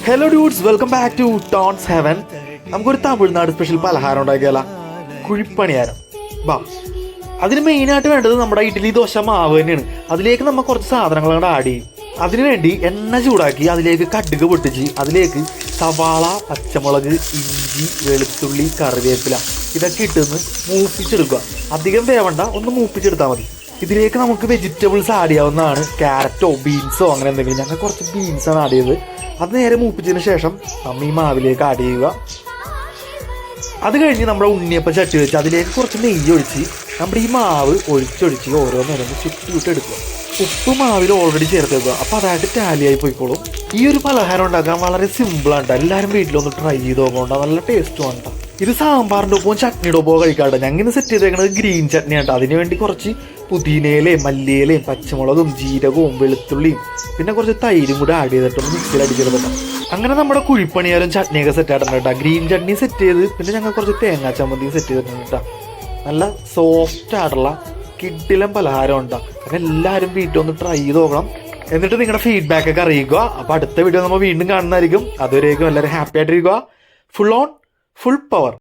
Hello dudes welcome back to tones heaven നമുക്കൊരു Tamil Nadu special പലഹാരം ഉണ്ടാക്കിയാല? കുഴിപ്പണിയാരം. ബാ. അതിന് മെയിനായിട്ട് വേണ്ടത് നമ്മുടെ ഇഡ്ഡലി ദോശ മാവ് തന്നെയാണ്. അതിലേക്ക് നമ്മൾ കുറച്ച് സാധനങ്ങൾ കൂടെ ആഡ് ചെയ്യും. അതിനുവേണ്ടി എണ്ണ ചൂടാക്കി അതിലേക്ക് കടുക് പൊട്ടിച്ച് അതിലേക്ക് സവാള പച്ചമുളക് ഇഞ്ചി വെളുത്തുള്ളി കറിവേപ്പില ഇതൊക്കെ ഇട്ടൊന്ന് മൂപ്പിച്ചെടുക്കുക. അധികം വേവണ്ട ഒന്ന് മൂപ്പിച്ചെടുത്താൽ മതി. ഇതിലേക്ക് നമുക്ക് വെജിറ്റബിൾസ് ആഡ് ചെയ്യാവുന്നതാണ്. ക്യാരറ്റോ ബീൻസോ അങ്ങനെ എന്തെങ്കിലും. ഞങ്ങൾ കുറച്ച് ബീൻസാണ് ആഡ് ചെയ്തത്. അത് നേരെ മൂപ്പിച്ചതിന് ശേഷം നമ്മൾ ഈ മാവിലേക്ക് ആഡ് ചെയ്യുക. അത് കഴിഞ്ഞ് നമ്മുടെ ഉണ്ണിയപ്പ ചട്ടി വെച്ച് അതിലേക്ക് കുറച്ച് നെയ്യ് ഒഴിച്ച് നമ്മുടെ ഈ മാവ് ഒഴിച്ചൊഴിച്ച് ഓരോന്നോരോന്ന് നേരം വിട്ട് എടുക്കുക. ഉപ്പ് മാവിൽ ഓൾറെഡി ചേർത്ത് വെക്കുക. അപ്പോൾ അതായിട്ട് ടാലിയായി പോയിക്കോളും. ഈ ഒരു പലഹാരം ഉണ്ടാക്കാൻ വളരെ സിമ്പിളാണ്. എല്ലാവരും വീട്ടിലൊന്ന് ട്രൈ ചെയ്ത് നോക്കണ്ട നല്ല ടേസ്റ്റും ആണ് ട്ടോ. ഇത് സാമ്പാറിന്റെ ഒപ്പവും ചട്നിയുടെ ഒപ്പവും കഴിക്കാട്ടെ ഞങ്ങൾ സെറ്റ് ചെയ്തേക്കുന്നത് ഗ്രീൻ ചട്നിയാണ് ട്ടോ. അതിന് വേണ്ടി കുറച്ച് പുതിനയിലയും മല്ലിയിലയും പച്ചമുളകും ജീരകവും വെളുത്തുള്ളിയും പിന്നെ കുറച്ച് തൈരും കൂടെ ആഡ് ചെയ്തിട്ടൊന്ന് മിക്സിയിൽ അടിച്ചെടുത്തു അങ്ങനെ നമ്മുടെ കുഴിപ്പണിയാലും ചട്നിയൊക്കെ സെറ്റ് ആയിട്ടുണ്ട് കേട്ടോ. ഗ്രീൻ ചട്നി സെറ്റ് ചെയ്ത് പിന്നെ ഞങ്ങൾ കുറച്ച് തേങ്ങാ ചമ്മന്തിയും സെറ്റ് ചെയ്തിട്ടുണ്ട് കേട്ടോ. നല്ല സോഫ്റ്റ് ആയിട്ടുള്ള കിഡിലം പലഹാരം ഉണ്ടാകും അപ്പം എല്ലാവരും വീട്ടിൽ ഒന്ന് ട്രൈ ചെയ്ത് നോക്കണം. എന്നിട്ട് നിങ്ങളുടെ ഫീഡ്ബാക്ക് ഒക്കെ അറിയിക്കുക. അപ്പോൾ അടുത്ത വീഡിയോ നമ്മൾ വീണ്ടും കാണുന്നതായിരിക്കും. അതുവരേക്കും എല്ലാവരും ഹാപ്പി ആയിട്ടിരിക്കുക. Full on full power